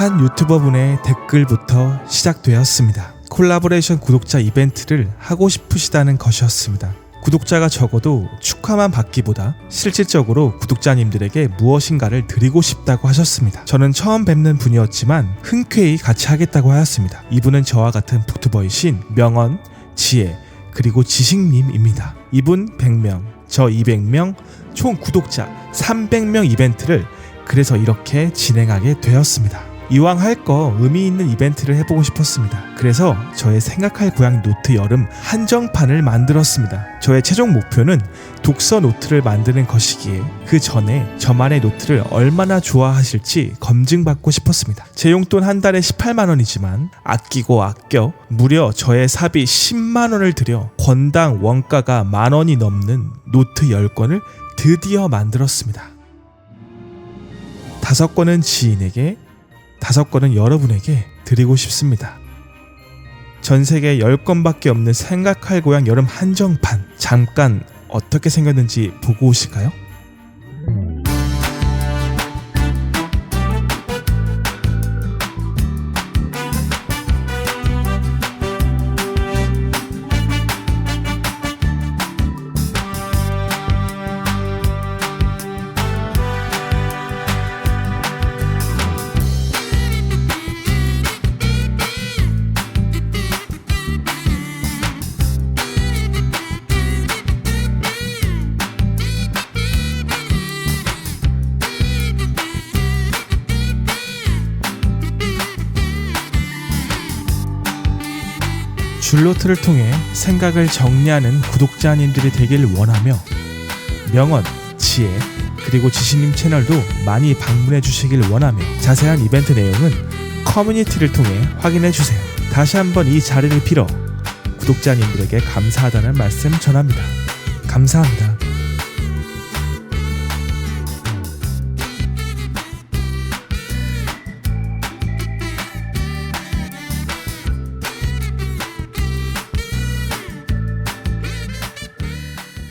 한 유튜버분의 댓글부터 시작되었습니다. 콜라보레이션 구독자 이벤트를 하고 싶으시다는 것이었습니다. 구독자가 적어도 축하만 받기보다 실질적으로 구독자님들에게 무엇인가를 드리고 싶다고 하셨습니다. 저는 처음 뵙는 분이었지만 흔쾌히 같이 하겠다고 하였습니다. 이분은 저와 같은 보트버이신 명언, 지혜, 그리고 지식님입니다. 이분 100명, 저 200명, 총 구독자 300명 이벤트를 그래서 이렇게 진행하게 되었습니다. 이왕 할 거 의미 있는 이벤트를 해보고 싶었습니다. 그래서 저의 생각할 고향 노트 여름 한정판을 만들었습니다. 저의 최종 목표는 독서 노트를 만드는 것이기에 그 전에 저만의 노트를 얼마나 좋아하실지 검증받고 싶었습니다. 제 용돈 한 달에 18만 원이지만 아끼고 아껴 무려 저의 사비 10만 원을 들여 권당 원가가 만 원이 넘는 노트 10권을 드디어 만들었습니다. 다섯 권은 지인에게 다섯 권은 여러분에게 드리고 싶습니다. 전 세계 10권밖에 없는 생각할 고향 여름 한정판 잠깐 어떻게 생겼는지 보고 오실까요? 줄노트를 통해 생각을 정리하는 구독자님들이 되길 원하며 명언, 지혜, 그리고 지신님 채널도 많이 방문해 주시길 원하며 자세한 이벤트 내용은 커뮤니티를 통해 확인해 주세요. 다시 한번 이 자리를 빌어 구독자님들에게 감사하다는 말씀 전합니다. 감사합니다.